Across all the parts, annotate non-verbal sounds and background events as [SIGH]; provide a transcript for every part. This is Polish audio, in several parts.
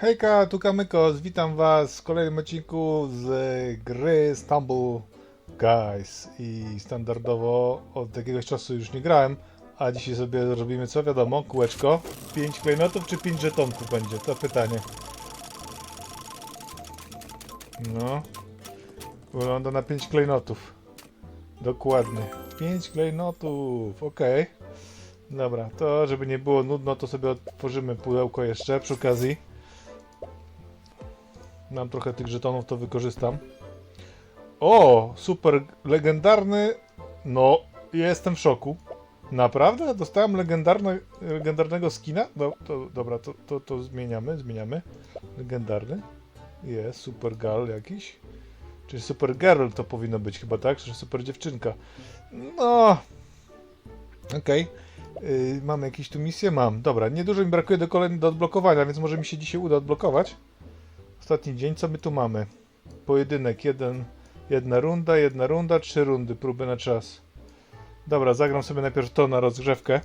Hejka, tu Kamykos, witam was w kolejnym odcinku z gry Stumble Guys. I standardowo od jakiegoś czasu już nie grałem, a dzisiaj sobie zrobimy co wiadomo, kółeczko. 5 klejnotów czy 5 żetonków będzie, to pytanie. No. Wygląda na 5 klejnotów. Dokładnie. 5 klejnotów, okej. Dobra, to żeby nie było nudno to sobie otworzymy pudełko jeszcze przy okazji Mam trochę tych żetonów, to wykorzystam. O, super legendarny. No, jestem w szoku. Naprawdę? Dostałem legendarne, legendarnego skina? No, to, dobra, to, to, to zmieniamy, zmieniamy. Legendarny. Jest, super gal jakiś. Czyli super girl to powinno być chyba, tak? Czy super dziewczynka. No. Okej. Yy, mam jakieś tu misje? Mam. Dobra, niedużo mi brakuje do kolejnego do odblokowania, więc może mi się dzisiaj uda odblokować. Ostatni dzień, co my tu mamy? Pojedynek, jeden, jedna runda, jedna runda, trzy rundy, próby na czas. Dobra, zagram sobie najpierw to na rozgrzewkę.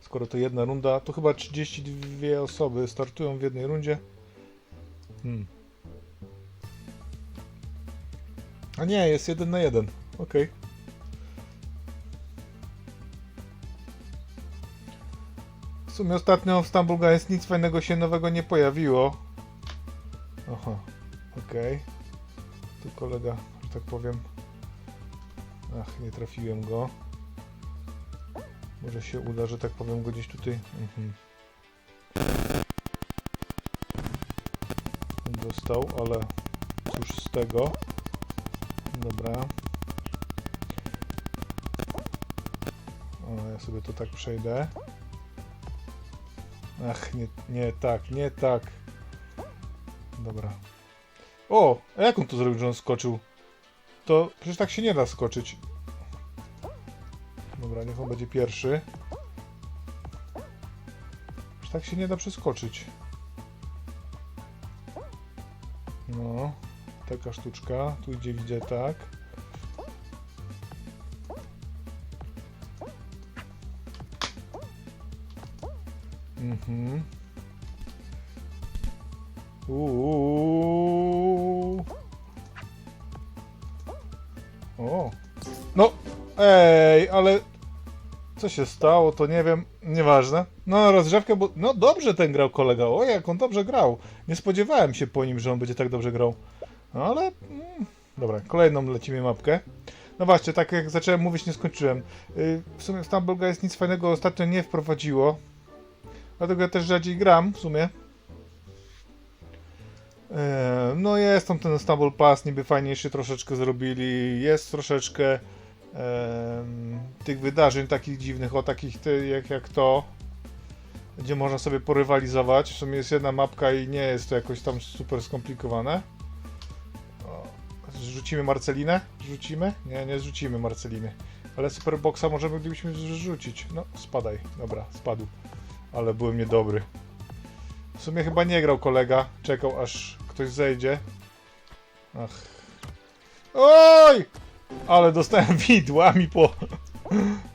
Skoro to jedna runda, to chyba 32 osoby startują w jednej rundzie. Hmm. A nie, jest jeden na jeden. Okej. W sumie ostatnio w Stumble Guys nic fajnego się nowego nie pojawiło. Aha, okej. Tu kolega, że tak powiem. Ach, nie trafiłem go. Może się uda, że tak powiem go gdzieś tutaj. Mhm. Dostał, ale cóż z tego. Dobra. O, ja sobie to tak przejdę. Ach, nie, nie tak, nie tak. Dobra. O, a jak on to zrobił, że on skoczył? To przecież tak się nie da skoczyć. Dobra, niech on będzie pierwszy. Przecież tak się nie da przeskoczyć. No, taka sztuczka. Tu idzie, widzę tak. Mhm. Uuu. O. No, ej, ale co się stało, to nie wiem, nieważne. No, rozgrzewkę, bo no dobrze ten grał kolega. O, jak on dobrze grał. Nie spodziewałem się po nim, że on będzie tak dobrze grał. No, ale mm, dobra, kolejną lecimy mapkę. No właśnie, tak jak zacząłem mówić, nie skończyłem. Yy, w sumie Stumble Guys nic fajnego ostatnio nie wprowadziło. Dlatego ja też rzadziej gram w sumie. Eee, No jest tam ten Stumble Pass, niby fajniejszy troszeczkę zrobili. Jest troszeczkę em, tych wydarzeń takich dziwnych, o takich ty, jak, jak to, gdzie można sobie porywalizować. W sumie jest jedna mapka i nie jest to jakoś tam super skomplikowane. Zrzucimy Marcelinę? Rzucimy? Nie, nie zrzucimy Marceliny. Ale Superboxa może moglibyśmy zrzucić. No, spadaj. Dobra, spadł ale byłem niedobry. W sumie chyba nie grał kolega, czekał aż ktoś zejdzie. Ach. Oj! Ale dostałem [LAUGHS] widłami po...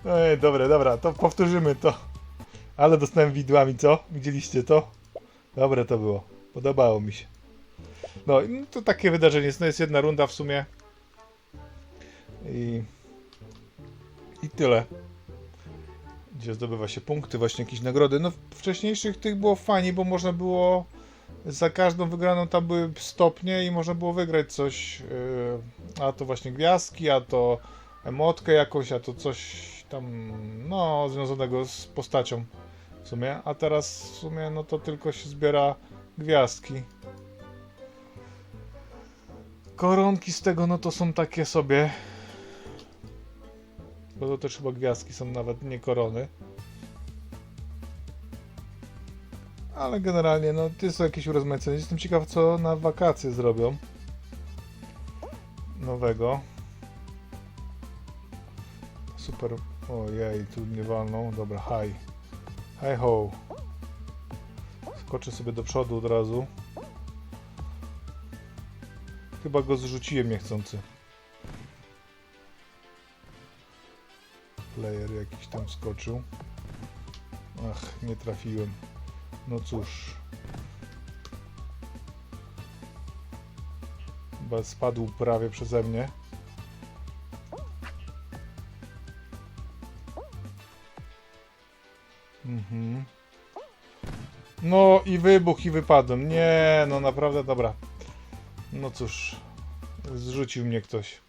Ej, dobra, dobra, to powtórzymy to. Ale dostałem widłami, co? Widzieliście to? Dobre to było. Podobało mi się. No, to takie wydarzenie jest. No jest jedna runda w sumie. I... I tyle gdzie zdobywa się punkty, właśnie jakieś nagrody. No wcześniejszych tych było fajnie, bo można było za każdą wygraną tam były stopnie i można było wygrać coś, yy, a to właśnie gwiazdki, a to emotkę jakąś, a to coś tam, no, związanego z postacią w sumie, a teraz w sumie, no to tylko się zbiera gwiazdki. Koronki z tego, no to są takie sobie bo to też chyba gwiazdki są nawet nie korony. Ale generalnie, no, to są jakieś urozmaicenie. Jestem ciekaw, co na wakacje zrobią. Nowego. Super. Ojej, tu nie walną. Dobra, hi. Hi ho. Skoczę sobie do przodu od razu. Chyba go zrzuciłem niechcący. Player jakiś tam skoczył. Ach, nie trafiłem. No cóż. Chyba spadł prawie przeze mnie. Mhm. No i wybuch i wypadłem. Nie, no naprawdę dobra. No cóż, zrzucił mnie ktoś.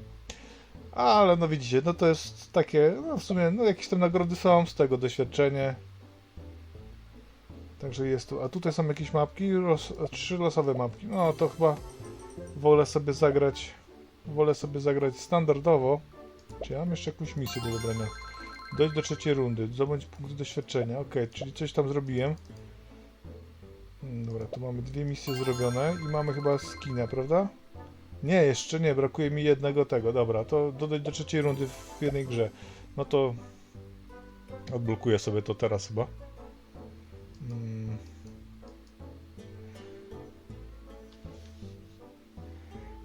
Ale no widzicie, no to jest takie, no w sumie, no jakieś tam nagrody są z tego, doświadczenie. Także jest tu. A tutaj są jakieś mapki, trzy losowe mapki. No to chyba wolę sobie zagrać, wolę sobie zagrać standardowo. Czy ja mam jeszcze jakąś misję do wybrania? Dojść do trzeciej rundy, zdobądź punkt doświadczenia. Ok, czyli coś tam zrobiłem. Mm, Dobra, tu mamy dwie misje zrobione i mamy chyba skina, prawda? Nie, jeszcze nie, brakuje mi jednego tego. Dobra, to dodać do trzeciej rundy w jednej grze. No to odblokuję sobie to teraz chyba. Mm.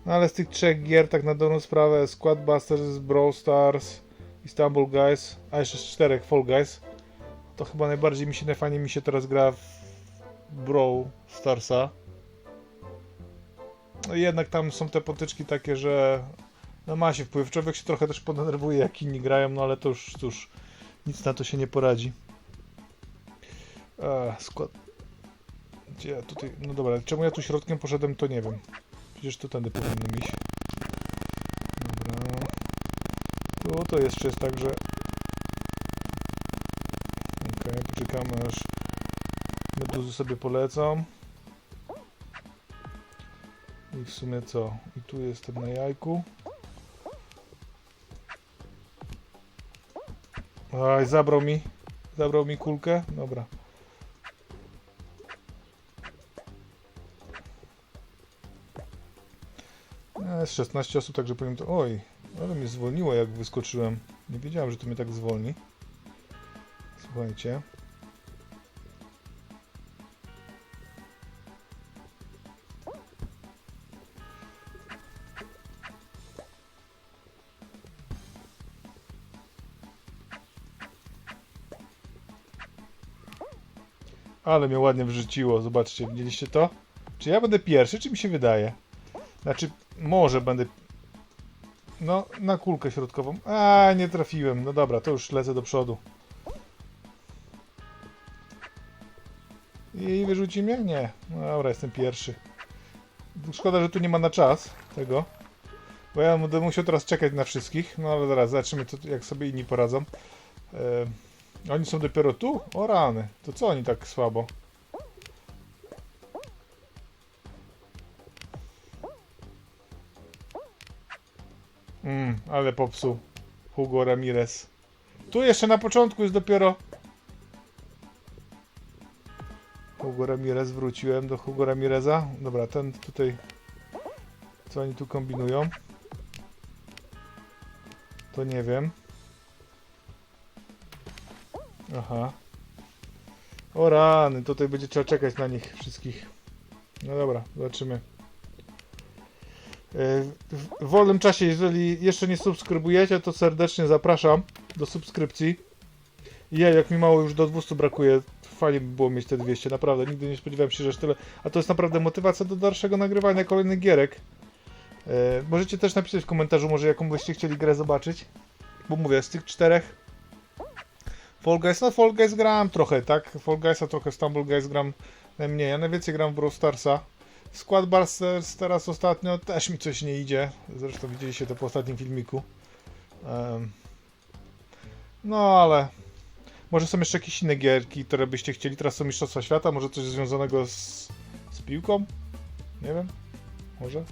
No ale z tych trzech gier, tak na dobrą sprawę, Squad Busters, Brawl Stars, Istanbul Guys, a jeszcze z czterech Fall Guys, to chyba najbardziej mi się, najfajniej mi się teraz gra w Brawl Starsa. No jednak tam są te potyczki takie, że no ma się wpływ. Człowiek się trochę też podenerwuje, jak inni grają, no ale to już, cóż, nic na to się nie poradzi. A, skład... Gdzie ja tutaj... No dobra, czemu ja tu środkiem poszedłem, to nie wiem. Przecież to tędy powinno iść. Dobra. Tu to jeszcze jest tak, że... Okej, poczekamy aż meduzy sobie polecą. I w sumie co? I tu jestem na jajku. Aj, zabrał mi. Zabrał mi kulkę. Dobra. Jest 16 osób, także powiem to. Oj, ale mnie zwolniło jak wyskoczyłem. Nie wiedziałem, że to mnie tak zwolni. Słuchajcie. Ale mnie ładnie wrzuciło, zobaczcie, widzieliście to? Czy ja będę pierwszy, czy mi się wydaje? Znaczy, może będę... No, na kulkę środkową. A, nie trafiłem. No dobra, to już lecę do przodu. I wyrzuci mnie? Nie. No dobra, jestem pierwszy. Szkoda, że tu nie ma na czas tego. Bo ja będę musiał teraz czekać na wszystkich. No ale zaraz, zobaczymy, jak sobie inni poradzą. E, oni są dopiero tu? O rany. To co oni tak słabo? Mm, ale popsuł Hugo Ramirez. Tu jeszcze na początku jest dopiero Hugo Ramirez, wróciłem do Hugo Ramireza. Dobra, ten tutaj co oni tu kombinują? To nie wiem. Aha. O rany, tutaj będzie trzeba czekać na nich wszystkich. No dobra, zobaczymy. W w wolnym czasie, jeżeli jeszcze nie subskrybujecie, to serdecznie zapraszam do subskrypcji. Ja, jak mi mało już do 200 brakuje, fajnie by było mieć te 200, naprawdę, nigdy nie spodziewałem się, że aż tyle. A to jest naprawdę motywacja do dalszego nagrywania kolejnych gierek. E, możecie też napisać w komentarzu, może jaką byście chcieli grę zobaczyć. Bo mówię, z tych czterech Fall Guys, no Fall Guys gram trochę, tak? Fall Guysa trochę, Stumble Guys gram najmniej, ja najwięcej gram w Brawl Starsa. Squad Busters teraz ostatnio też mi coś nie idzie. Zresztą widzieliście to po ostatnim filmiku. Em, no ale może są jeszcze jakieś inne gierki, które byście chcieli. Teraz są Mistrzostwa Świata, może coś związanego z, z piłką? Nie wiem. Może?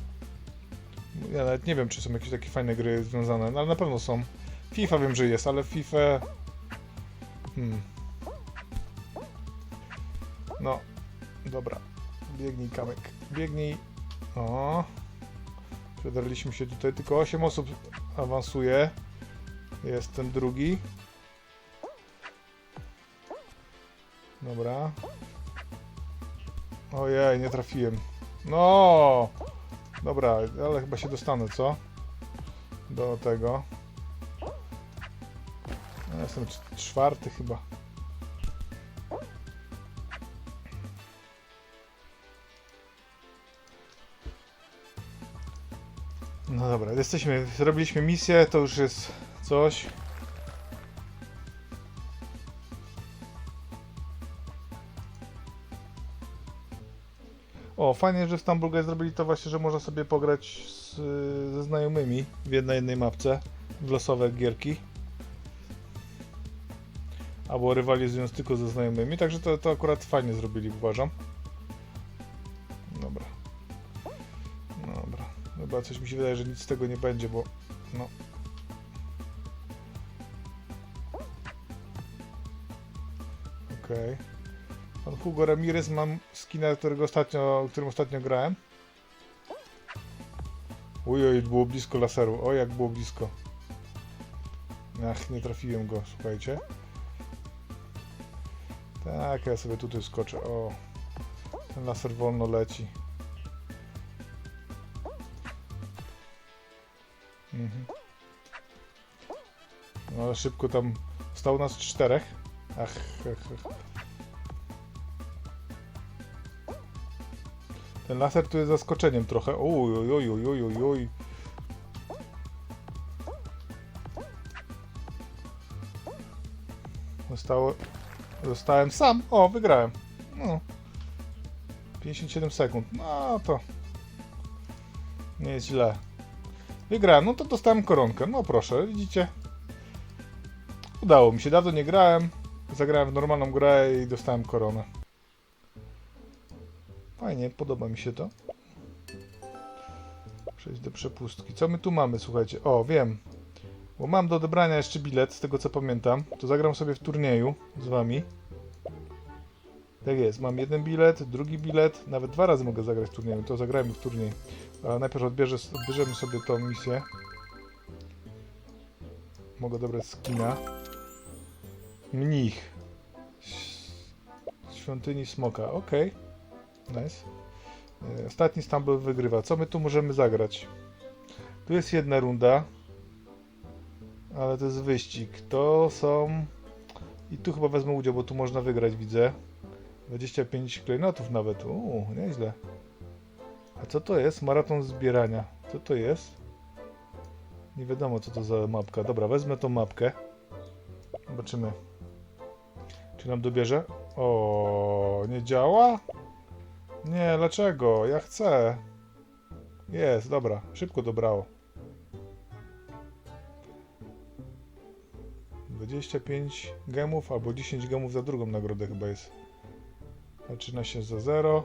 Ja nawet nie wiem, czy są jakieś takie fajne gry związane, no ale na pewno są. FIFA wiem, że jest, ale FIFA... Hmm. No, dobra. Biegnij, Kamek. Biegnij. O. Przedarliśmy się tutaj. Tylko 8 osób awansuje. Jest ten drugi. Dobra. Ojej, nie trafiłem. No! Dobra, ale chyba się dostanę, co? Do tego. Jestem czwarty chyba. No dobra, jesteśmy, zrobiliśmy misję, to już jest coś. O, fajnie, że w Stamburgę zrobili to właśnie, że można sobie pograć z, ze znajomymi w jednej jednej mapce w losowe gierki. Albo rywalizując tylko ze znajomymi, także to, to akurat fajnie zrobili, uważam. Dobra. Dobra. Chyba coś mi się wydaje, że nic z tego nie będzie, bo no. Okej. Pan Hugo Ramirez mam skina, którego ostatnio, którym ostatnio grałem. Ujoj, było blisko laseru. O, jak było blisko. Ach, nie trafiłem go, słuchajcie. Tak, ja sobie tutaj skoczę. O, ten laser wolno leci. Mhm. No ale szybko tam stał nas czterech. Ach, ach, ach. Ten laser tu jest zaskoczeniem trochę. Uj, uj, uj, uj, uj, uj. Zostało... Zostałem sam. O, wygrałem. No. 57 sekund. No to... Nie jest źle. Wygrałem, no to dostałem koronkę. No proszę, widzicie? Udało mi się, dawno nie grałem. Zagrałem w normalną grę i dostałem koronę. Fajnie, podoba mi się to. Przejść do przepustki. Co my tu mamy, słuchajcie? O, wiem. Bo mam do odebrania jeszcze bilet, z tego co pamiętam. To zagram sobie w turnieju z wami. Tak jest, mam jeden bilet, drugi bilet, nawet dwa razy mogę zagrać w turnieju, to zagrajmy w turniej. Ale najpierw odbierze, odbierzemy sobie tą misję. Mogę dobrać skina. Mnich. Świątyni Smoka, okej. Nice. E, Ostatni Stumble wygrywa. Co my tu możemy zagrać? Tu jest jedna runda. Ale to jest wyścig. To są... I tu chyba wezmę udział, bo tu można wygrać, widzę. 25 klejnotów nawet. Uuu, nieźle. A co to jest? Maraton zbierania. Co to jest? Nie wiadomo, co to za mapka. Dobra, wezmę tą mapkę. Zobaczymy. Czy nam dobierze? O, nie działa? Nie, dlaczego? Ja chcę. Jest, dobra. Szybko dobrało. 25 gemów albo 10 gemów za drugą nagrodę chyba jest. Zaczyna się za 0.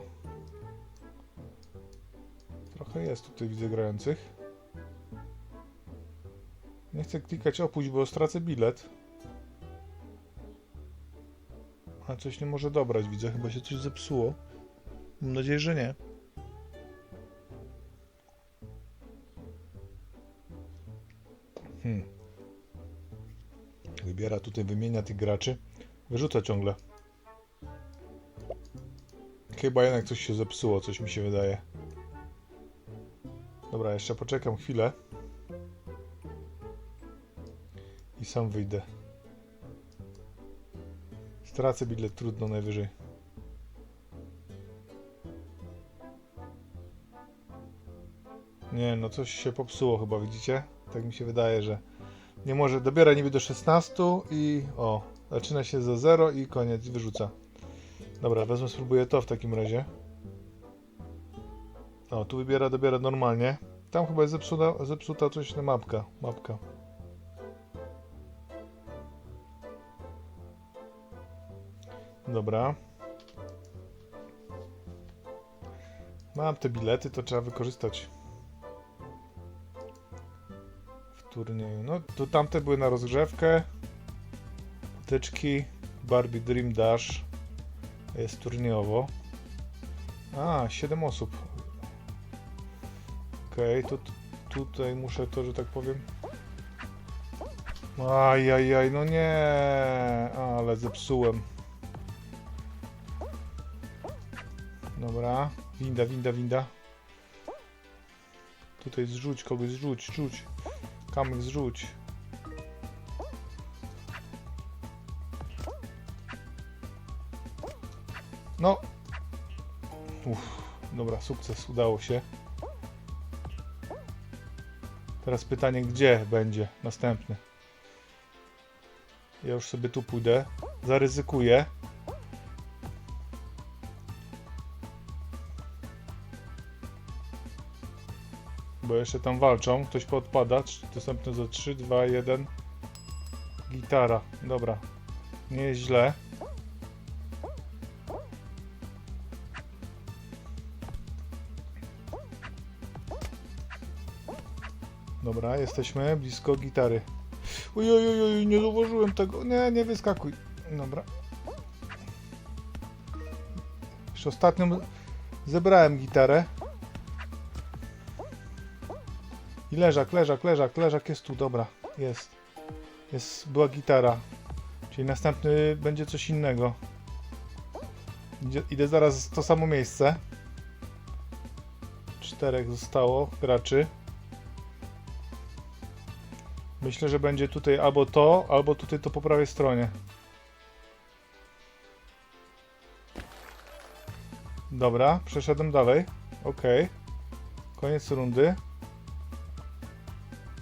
Trochę jest tutaj widzę grających. Nie chcę klikać opuść, bo stracę bilet. A coś nie może dobrać, widzę. Chyba się coś zepsuło. Mam nadzieję, że nie. Tutaj, wymienia tych graczy. Wyrzuca ciągle. Chyba jednak coś się zepsuło, coś mi się wydaje. Dobra, jeszcze poczekam chwilę. I sam wyjdę. Stracę bilet, trudno najwyżej. Nie, no coś się popsuło chyba, widzicie? Tak mi się wydaje, że nie może, dobiera niby do 16 i o, zaczyna się za 0 i koniec, wyrzuca. Dobra, wezmę, spróbuję to w takim razie. O, tu wybiera, dobiera normalnie. Tam chyba jest zepsuta, zepsuta coś na mapka, mapka. Dobra. Mam te bilety, to trzeba wykorzystać turnieju. No, to tamte były na rozgrzewkę. Tyczki, Barbie Dream Dash. Jest turniejowo. A, 7 osób. Okej, to t- tutaj muszę to, że tak powiem. Ajajaj, no nie, ale zepsułem. Dobra, winda, winda, winda. Tutaj zrzuć kogoś, zrzuć, zrzuć. Kamyk zrzuć. No. Uff, dobra, sukces, udało się. Teraz pytanie, gdzie będzie następny. Ja już sobie tu pójdę. Zaryzykuję. Bo jeszcze tam walczą. Ktoś podpada. Dostępne za 3, 2, 1. Gitara. Dobra. Nie jest źle. Dobra, jesteśmy blisko gitary. Oj, oj, oj, oj, nie zauważyłem tego. Nie, nie wyskakuj. Dobra. Jeszcze ostatnią zebrałem gitarę. Leżak, leżak, leżak, leżak jest tu, dobra, jest. Jest, była gitara. Czyli następny będzie coś innego. Idzie, idę zaraz w to samo miejsce. Czterech zostało graczy. Myślę, że będzie tutaj albo to, albo tutaj to po prawej stronie. Dobra, przeszedłem dalej. Ok. Koniec rundy.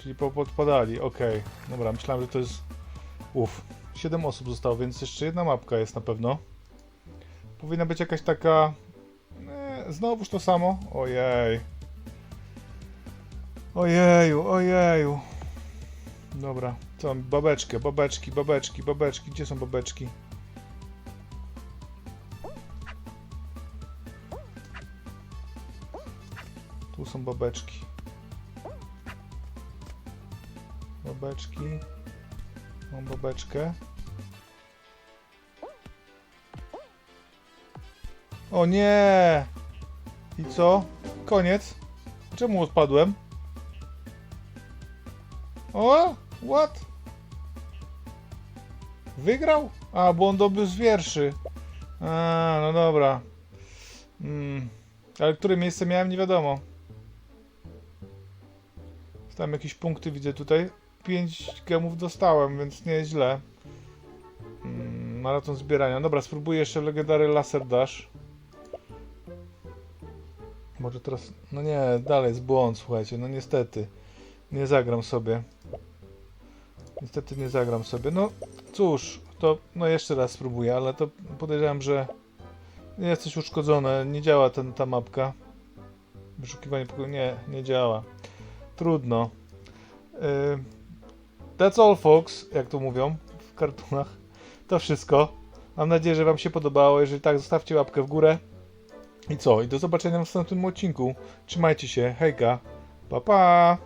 Czyli po- podpadali, ok. Dobra, myślałem, że to jest... Uff, 7 osób zostało, więc jeszcze jedna mapka jest na pewno. Powinna być jakaś taka... E, znowuż to samo? Ojej. Ojeju, ojeju. Dobra, co mam? Babeczkę, babeczki, babeczki, babeczki. Gdzie są babeczki? Tu są babeczki. Babeczki. Mam babeczkę. O nie! I co? Koniec? Czemu odpadłem? O! What? Wygrał? A, bo on zdobył z wierszy. A, no dobra. Mm. Ale które miejsce miałem, nie wiadomo. Tam jakieś punkty widzę tutaj. 5 gemów dostałem, więc nie jest źle. Mm, maraton zbierania. Dobra, spróbuję jeszcze legendary Laser Dash. Może teraz... No nie, dalej jest błąd, słuchajcie. No niestety. Nie zagram sobie. Niestety nie zagram sobie. No cóż, to no jeszcze raz spróbuję, ale to podejrzewam, że jest coś uszkodzone. Nie działa ten, ta mapka. Wyszukiwanie pokoju. Nie, nie działa. Trudno. Yy, That's all, folks, jak to mówią w kartunach. To wszystko. Mam nadzieję, że Wam się podobało. Jeżeli tak, zostawcie łapkę w górę. I co? I do zobaczenia w następnym odcinku. Trzymajcie się. Hejka. Pa, pa.